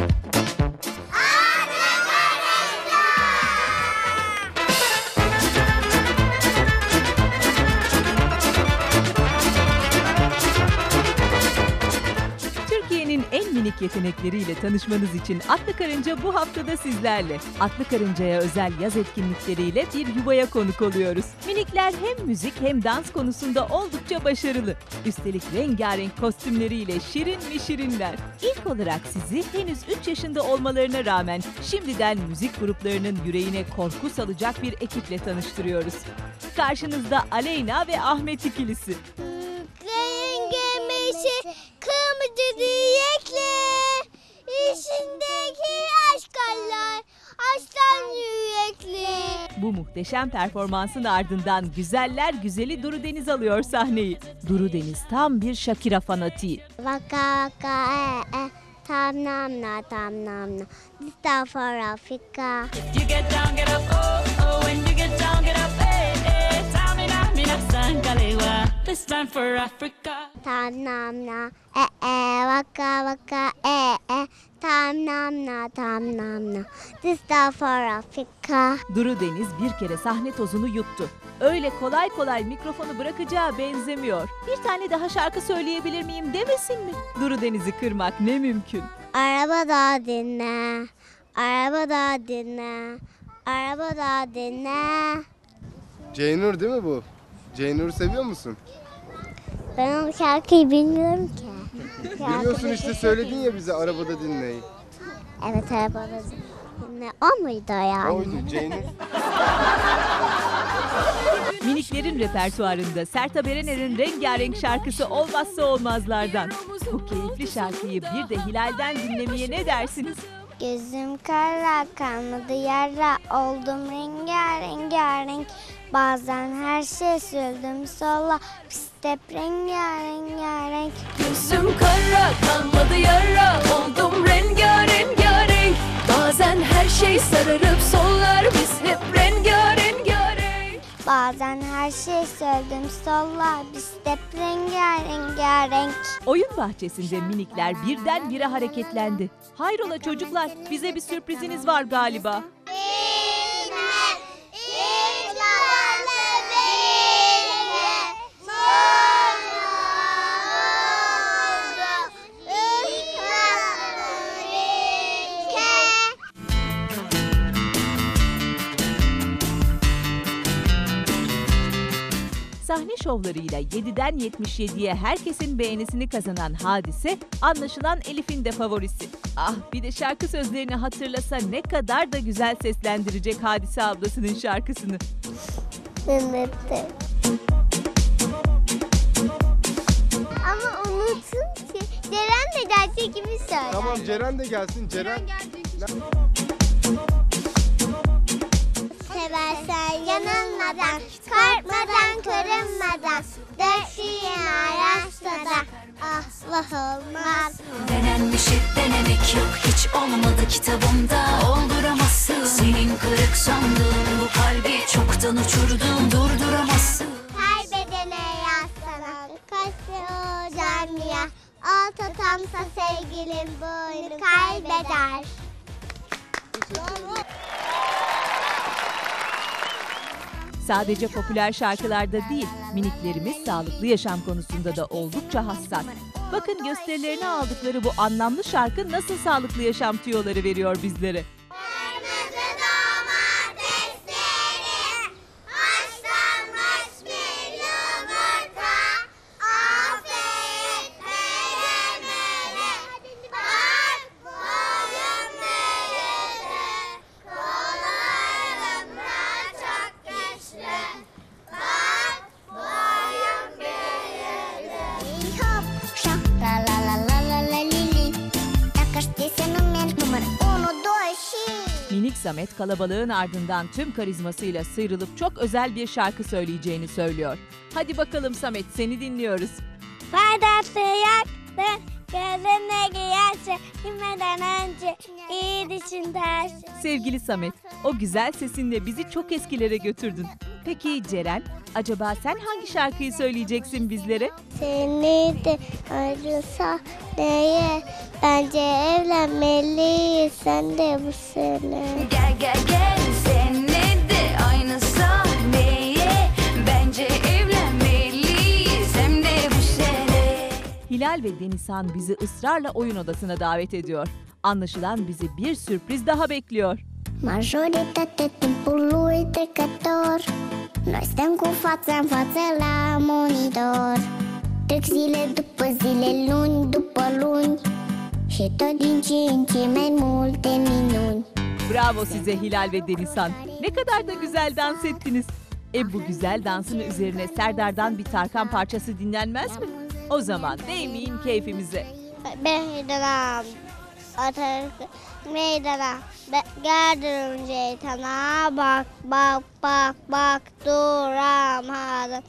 Thank you. Yetenekleriyle tanışmanız için Atlı Karınca bu haftada sizlerle. Atlı Karınca'ya özel yaz etkinlikleriyle bir yuvaya konuk oluyoruz. Minikler hem müzik hem dans konusunda oldukça başarılı. Üstelik rengarenk kostümleriyle şirin mi şirinler. İlk olarak sizi henüz 3 yaşında olmalarına rağmen şimdiden müzik gruplarının yüreğine korku salacak bir ekiple tanıştırıyoruz. Karşınızda Aleyna ve Ahmet ikilisi. Gemisi kırmızı diyekle İçindeki aşkallar aslan yürekli Bu muhteşem performansın ardından güzeller güzeli Duru Deniz alıyor sahneyi. Duru Deniz tam bir Shakira fanatiği. Vaka vaka e e tam nam na tam nam na This for Africa You get down, get up, oh, oh. When This time for Africa. Tam nam na e e vaka vaka e e tam nam na tam nam na This time for Africa Duru Deniz bir kere sahne tozunu yuttu. Öyle kolay kolay mikrofonu bırakacağı benzemiyor. Bir tane daha şarkı söyleyebilir miyim demesin mi? Duru Deniz'i kırmak ne mümkün. Araba da dinle Araba da dinle Araba da dinle Ceynur değil mi bu? Ceynur'u seviyor musun? Ben o şarkıyı bilmiyorum ki. Biliyorsun işte söyledin ya bize arabada dinleyin. Evet arabada dinle. O muydu yani? Oydu Ceynur. Miniklerin repertuarında Sertab Erener'in rengarenk şarkısı olmazsa olmazlardan. Bu keyifli şarkıyı bir de Hilal'den dinlemeye ne dersiniz? Gözüm kara kalmadı yara oldum rengarenk Bazen her şey sürdüm sola piste rengarenk Gözüm kara, kalmadı yara. Oldum rengarenk, Bazen her şey sararıp sollar. Biz hep rengarenk, Bazen her şey sürdüm sola piste rengarenk Oyun bahçesinde minikler birdenbire hareketlendi. Hayrola çocuklar, bize bir sürpriziniz var galiba. Sahne şovlarıyla 7'den 77'ye herkesin beğenisini kazanan Hadise, anlaşılan Elif'in de favorisi. Ah bir de şarkı sözlerini hatırlasa ne kadar da güzel seslendirecek Hadise ablasının şarkısını. Unuttum. Ama unutun ki Ceren de gerçek gibi söyler. Tamam Ceren de gelsin. Ceren. Seversen yanılmadan, korkmadan, kırılmadan, döşeyim araçtada, asla olmaz. Denenmişi denemek yok hiç olmadı kitabımda olduramazsın Senin kırık sandığın bu kalbi çoktan uçurdum durduramazsın Kaybedene yazsana, kaçtı o camiye, al tatamsa sevgilim boynu kaybeder. Sadece popüler şarkılarda değil, miniklerimiz sağlıklı yaşam konusunda da oldukça hassas. Bakın gösterilerine aldıkları bu anlamlı şarkı nasıl sağlıklı yaşam tüyoları veriyor bizlere. Samet kalabalığın ardından tüm karizmasıyla sıyrılıp çok özel bir şarkı söyleyeceğini söylüyor. Hadi bakalım Samet seni dinliyoruz. Faydası yaktı, gözüne giyerse gitmeden önce iyi düşün dersin. Sevgili Samet, o güzel sesinle bizi çok eskilere götürdün. Peki Ceren, acaba sen hangi şarkıyı söyleyeceksin bizlere? Seni de ayrılsa neye? Bence evlenmeliyiz sen de bu sene. Gel gel gel senle de aynı sahneye Bence evlenmeliyiz hem de bu sene Hilal ve Denizhan bizi ısrarla oyun odasına davet ediyor. Anlaşılan bizi bir sürpriz daha bekliyor. Majoritatea timpului trecător Noi stăm cu fața în față la monitor Trec zile după zile, luni după luni Și tot din ce în ce mai multe minuni Bravo size Hilal ve Denizhan. Ne kadar da güzel dans ettiniz. E bu güzel dansın üzerine Serdar'dan bir Tarkan parçası dinlenmez mi? O zaman değmeyin keyfimize. Meydana Atatürk meydana Be- Geldim şeytana Bak bak bak bak duramadım.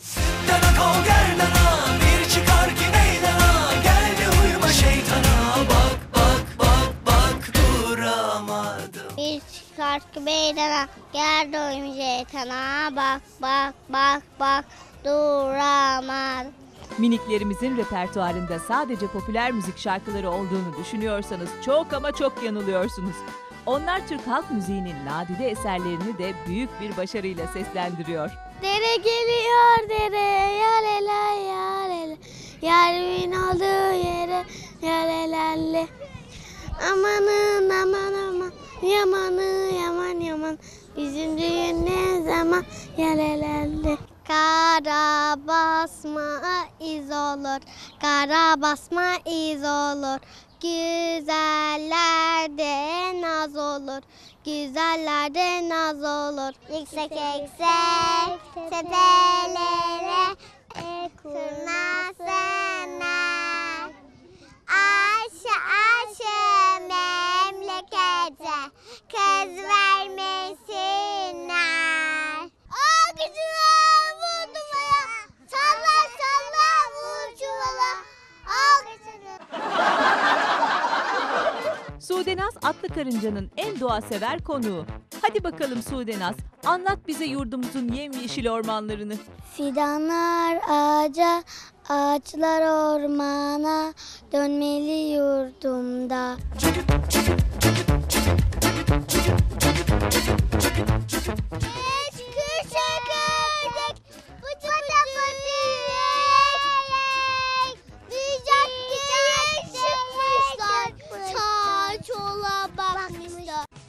Dana kol gerdana bir çıkar ki meydana. Gel de uyuma şeytana. Bak bak bak bak duramadım. Bir şarkı meydana Gel doyum şeytana Bak bak bak bak duramadım Miniklerimizin repertuarında sadece popüler müzik şarkıları olduğunu düşünüyorsanız çok ama çok yanılıyorsunuz. Onlar Türk halk müziğinin nadide eserlerini de büyük bir başarıyla seslendiriyor. Dere geliyor dere yalela yalela Yarimin olduğu yere yalelalle Amanın aman aman. Yamanı yaman yaman. Bizim düğün ne zaman yalelalle Kara basma iz olur Kara basma iz olur. Güzellerde naz olur Güzellerde naz olur. Yüksek yüksek tepelere kurnazlar Aşı aşı memlekete kız vermesinler. Atlı karıncanın en doğasever konuğu. Hadi bakalım Sudenaz, anlat bize yurdumuzun yemyeşil ormanlarını. Fidanlar ağaca, ağaçlar ormana, dönmeli yurdumda. Üç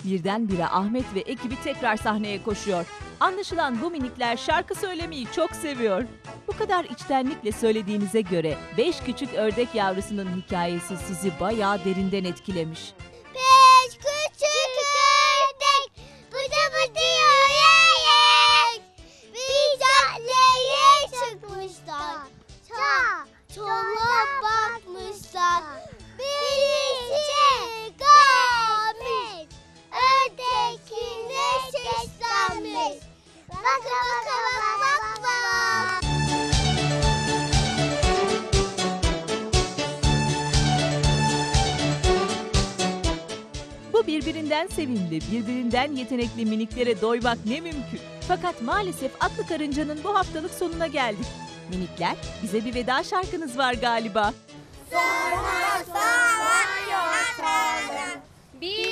Birdenbire Ahmet ve ekibi tekrar sahneye koşuyor. Anlaşılan bu minikler şarkı söylemeyi çok seviyor. Bu kadar içtenlikle söylediğinize göre beş küçük ördek yavrusunun hikayesi sizi bayağı derinden etkilemiş. beş. Baka baka bak bak bak. Bu birbirinden sevimli, birbirinden yetenekli miniklere doymak ne mümkün. Fakat maalesef Aklı Karınca'nın bu haftalık sonuna geldik. Minikler, bize bir veda şarkınız var galiba. Sorma sorma yok Bir